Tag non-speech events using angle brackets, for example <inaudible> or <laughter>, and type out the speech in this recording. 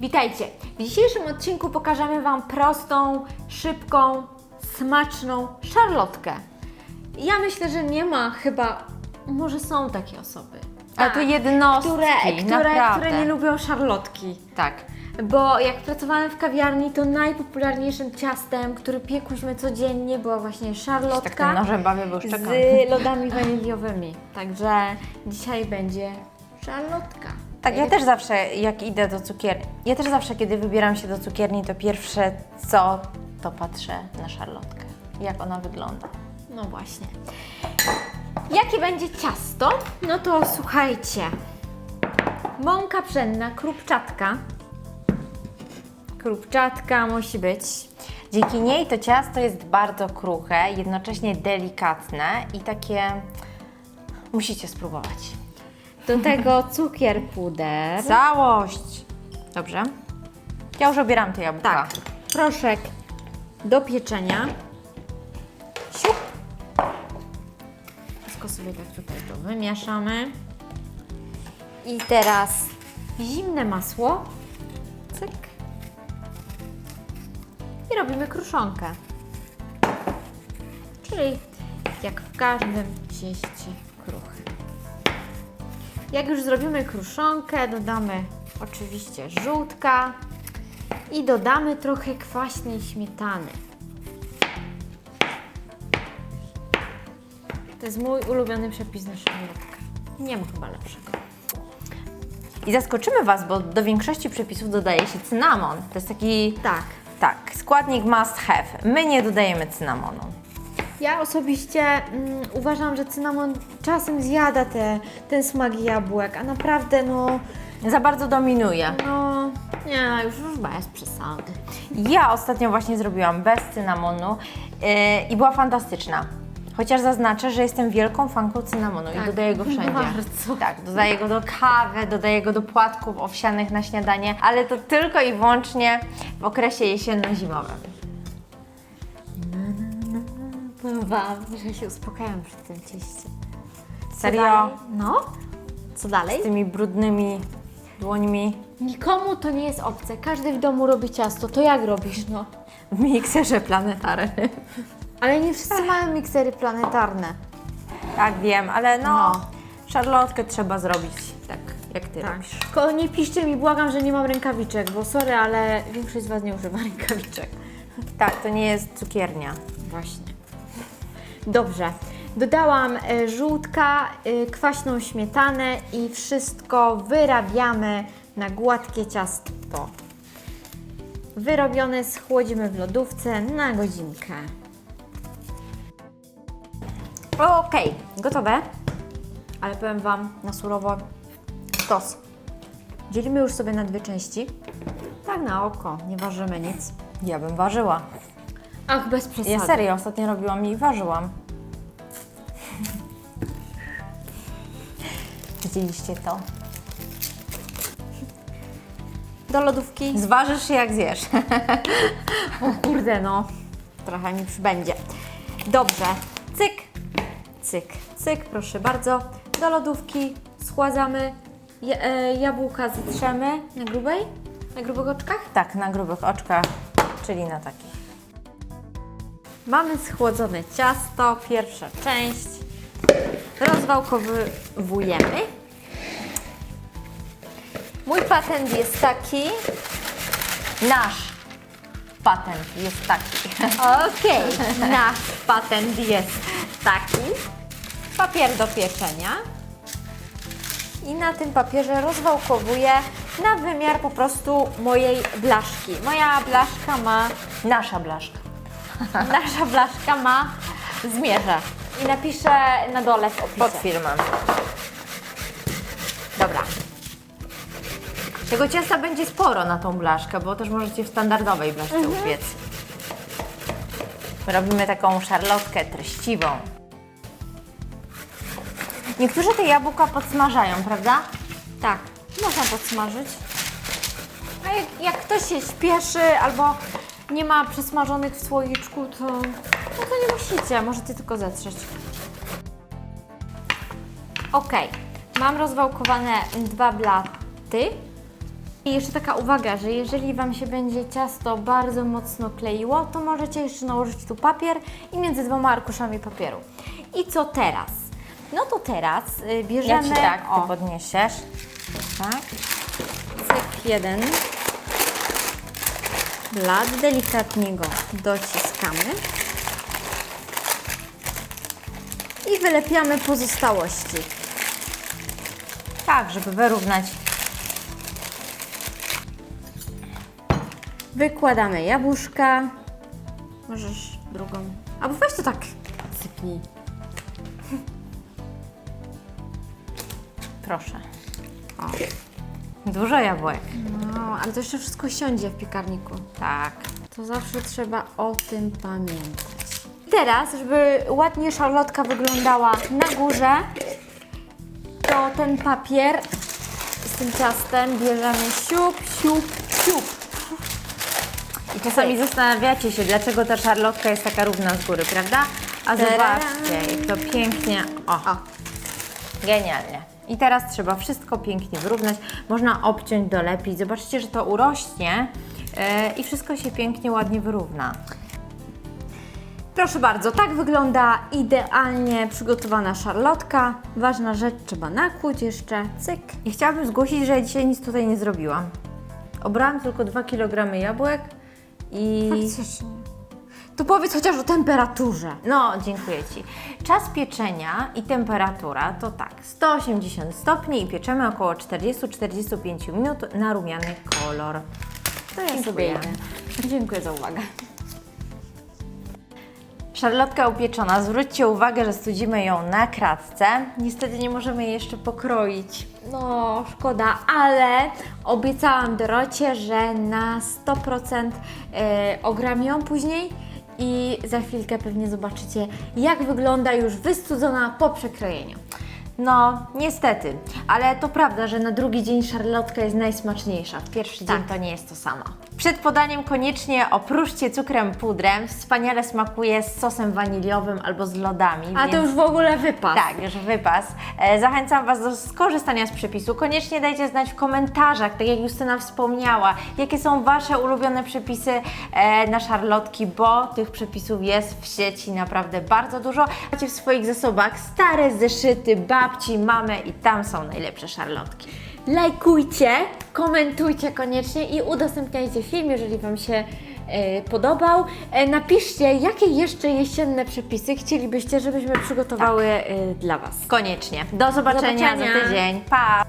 Witajcie! W dzisiejszym odcinku pokażemy Wam prostą, szybką, smaczną szarlotkę. Ja myślę, że nie ma chyba, może są takie osoby. Ale to jednostki, które, które, naprawdę. które nie lubią szarlotki. Tak. Bo jak pracowałam w kawiarni, to najpopularniejszym ciastem, który piekłyśmy codziennie, była właśnie Tak szarlotka tym nożem bawię, bo już czekam. z <laughs> lodami waniliowymi. Także dzisiaj będzie szarlotka. Tak, ja też zawsze jak idę do cukierni, ja też zawsze kiedy wybieram się do cukierni, to pierwsze co, to patrzę na szarlotkę. Jak ona wygląda. No właśnie. Jakie będzie ciasto? No to słuchajcie. Mąka pszenna, krupczatka. Krupczatka musi być. Dzięki niej to ciasto jest bardzo kruche, jednocześnie delikatne i takie musicie spróbować. Do tego cukier puder. Całość! Dobrze. Ja już obieram te jabłka. Tak. Proszek do pieczenia. Siup. Wszystko sobie tak tutaj to wymieszamy. I teraz zimne masło. Cyk. I robimy kruszonkę. Czyli jak w każdym cieście kruchym. Jak już zrobimy kruszonkę, dodamy oczywiście żółtka i dodamy trochę kwaśnej śmietany. To jest mój ulubiony przepis na szarlotkę. Nie ma chyba lepszego. I zaskoczymy Was, bo do większości przepisów dodaje się cynamon. To jest taki, Tak. tak, składnik must have. My nie dodajemy cynamonu. Ja osobiście mm, uważam, że cynamon czasem zjada te, ten smak jabłek, a naprawdę no, Za bardzo dominuje. no, nie, już, już bez przesady. Ja ostatnio właśnie zrobiłam bez cynamonu yy, i była fantastyczna. Chociaż zaznaczę, że jestem wielką fanką cynamonu Tak, i dodaję go wszędzie. bardzo. Tak, dodaję go do kawy, dodaję go do płatków owsianych na śniadanie, ale to tylko i wyłącznie w okresie jesienno-zimowym. Wam, że się uspokajam przy tym cieście. Co Serio? dalej? No, co dalej? Z tymi brudnymi dłońmi Nikomu to nie jest obce. Każdy w domu robi ciasto. To jak robisz, no? w mikserze planetarnym. Ale nie wszyscy mają miksery planetarne. Tak, wiem, ale no, No. szarlotkę trzeba zrobić tak, jak Ty Tak. robisz. Tylko nie piszcie mi, błagam, że nie mam rękawiczek, bo sorry, ale większość z Was nie używa <laughs> rękawiczek. Tak, to nie jest cukiernia. Właśnie. Dobrze. Dodałam e, żółtka, e, kwaśną śmietanę i wszystko wyrabiamy na gładkie ciasto. Wyrobione schłodzimy w lodówce na godzinkę. Okej, gotowe. Ale powiem Wam na surowo sztos. Dzielimy już sobie na dwie części. Tak na oko, nie ważymy nic. Ja bym ważyła. Ach, bez przesady. Ja serio, ostatnio robiłam i ważyłam. Widzieliście to? Do lodówki. Zważysz się jak zjesz. <laughs> O kurde, no. Trochę mi przybędzie. Dobrze. Cyk, cyk, cyk, proszę bardzo. Do lodówki schładzamy. E, jabłka zetrzemy na grubej? Na grubych oczkach? Tak, na grubych oczkach, czyli na takich. Mamy schłodzone ciasto, pierwsza część. Rozwałkowujemy. Mój patent jest taki. Nasz patent jest taki. Okej, <laughs> nasz patent jest taki. Papier do pieczenia. I na tym papierze rozwałkowuję na wymiar po prostu mojej blaszki. Moja blaszka ma, Nasza blaszka. <laughs> nasza blaszka ma, zmierzę. I napiszę na dole w opisie. Pod filmem. Dobra. Tego ciasta będzie sporo na tą blaszkę, bo też możecie w standardowej blaszce upiec. Robimy taką szarlotkę treściwą. Niektórzy te jabłka podsmażają, prawda? Tak, można podsmażyć. A jak, jak ktoś się śpieszy albo nie ma przesmażonych w słoiczku, to, no to nie musicie, możecie tylko zetrzeć. Ok, mam rozwałkowane dwa bla, Ty. I jeszcze taka uwaga, że jeżeli Wam się będzie ciasto bardzo mocno kleiło, to możecie jeszcze nałożyć tu papier i między dwoma arkuszami papieru. I co teraz? No to teraz y, Ja bierzemy... Ci tak, Ty o, podniesiesz. Tak. cyk jeden. Blat, delikatnie go dociskamy. I wylepiamy pozostałości. Tak, żeby wyrównać. Wykładamy jabłuszka. Możesz drugą. Albo weź to tak sypnij. Proszę. O. Dużo jabłek. No, ale to jeszcze wszystko siądzie w piekarniku. Tak. To zawsze trzeba o tym pamiętać. Teraz, żeby ładnie szarlotka wyglądała na górze, to ten papier z tym ciastem bierzemy siup, siup, siup. I czasami zastanawiacie się, dlaczego ta szarlotka jest taka równa z góry, prawda? A zobaczcie, jak to pięknie. O, O, genialnie. I teraz trzeba wszystko pięknie wyrównać. Można obciąć, dolepić. Zobaczcie, że to urośnie yy, i wszystko się pięknie, ładnie wyrówna. Proszę bardzo, tak wygląda idealnie przygotowana szarlotka. Ważna rzecz, trzeba nakłuć jeszcze, cyk. I chciałabym zgłosić, że dzisiaj nic tutaj nie zrobiłam. Obrałam tylko 2 kg jabłek i... Faktycznie. To powiedz chociaż o temperaturze. No, dziękuję Ci. Czas pieczenia i temperatura to tak, 180 stopni i pieczemy około 40-45 minut na rumiany kolor. To ja sobie. Dziękuję za uwagę. Szarlotka upieczona. Zwróćcie uwagę, że studzimy ją na kratce. Niestety nie możemy jej jeszcze pokroić. No, szkoda, ale obiecałam Dorocie, że na 100% e, ogram ją później i za chwilkę pewnie zobaczycie, jak wygląda już wystudzona po przekrojeniu. No, niestety, ale to prawda, że na drugi dzień szarlotka jest najsmaczniejsza. W pierwszy Tak. dzień to nie jest to samo. Przed podaniem koniecznie opróżcie cukrem pudrem. Wspaniale smakuje z sosem waniliowym albo z lodami. A to więc- już w ogóle wypas. Tak, już wypas. E, Zachęcam Was do skorzystania z przepisu. Koniecznie dajcie znać w komentarzach, tak jak Justyna wspomniała, jakie są Wasze ulubione przepisy e, na szarlotki, bo tych przepisów jest w sieci naprawdę bardzo dużo. Macie w swoich zasobach stare zeszyty babci, mamę i tam są najlepsze szarlotki. Lajkujcie, komentujcie koniecznie i udostępniajcie film, jeżeli Wam się e, podobał. E, napiszcie, jakie jeszcze jesienne przepisy chcielibyście, żebyśmy przygotowały tak. e, dla Was. Koniecznie. Do zobaczenia, Do zobaczenia. za tydzień. Pa!